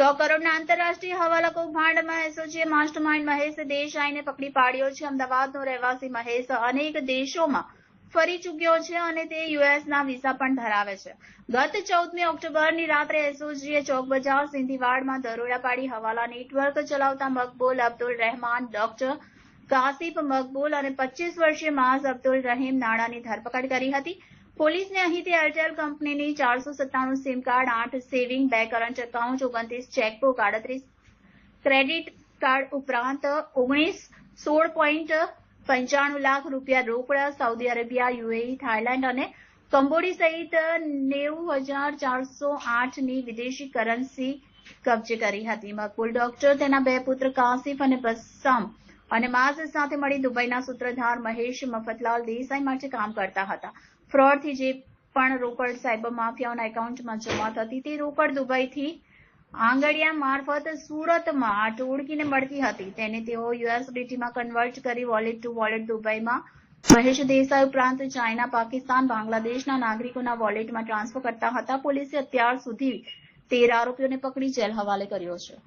સો કરોડના આંતરરાષ્ટ્રીય હવાલા કૌભાંડમાં માસ્ટર માઇન્ડ મહેશ દેસાઈને પકડી પાડ્યો છે. અમદાવાદનો રહેવાસી મહેશ અનેક દેશોમાં ફરી ચૂક્યો છે અને તે યુએસના વિઝા પણ ધરાવે છે. ગત ચૌદમી ઓક્ટોબરની રાત્રે એસઓજીએ ચોક બજાર સિંધીવાડમાં દરોડા પાડી હવાલા નેટવર્ક ચલાવતા મકબૂલ અબ્દુલ રહેમાન, ડોક્ટર કાસિફ મકબૂલ અને પચીસ વર્ષીય માઝ અબ્દુલ રહીમ નાણાની ધરપકડ કરી હતી. પોલીસને અહીંથી એરટેલ કંપનીની ચારસો સત્તાણું સિમ કાર્ડ, આઠ સેવિંગ બે કરંટ એકાઉન્ટ, ઓગણત્રીસ ચેકબુક, આડત્રીસ ક્રેડિટ કાર્ડ ઉપરાંત ઓગણીસ સોળ પોઈન્ટ પંચાણું લાખ રૂપિયા રોકડા, સાઉદી અરેબિયા, યુએઈ, થાઇલેન્ડ અને કંબોડી સહિત નેવું હજાર ચારસો આઠની વિદેશી કરન્સી કબજે કરી હતી. મકબૂલ ડોક્ટર, તેના બે પુત્ર કાસિફ અને બસ્સામ અને માસ સાથે મળી દુબઈના સૂત્રધાર મહેશ મફતલાલ દેસાઈ માટે કામ કરતા હતા. ફ્રોડથી જે પણ રોકડ સાયબર માફિયાઓના એકાઉન્ટમાં જમા થતી તે રોકડ દુબઈથી આંગડિયા મારફત સુરતમાં ટોળકીને મળતી હતી. તેને તેઓ યુએસડીટીમાં કન્વર્ટ કરી વોલેટ ટુ વોલેટ દુબઈમાં મહેશ દેસાઈ ઉપરાંત ચાઇના, પાકિસ્તાન, બાંગ્લાદેશના નાગરિકોના વોલેટમાં ટ્રાન્સફર કરતા હતા. પોલીસે અત્યાર સુધી તેર આરોપીઓને પકડી જેલ હવાલે કર્યો છે.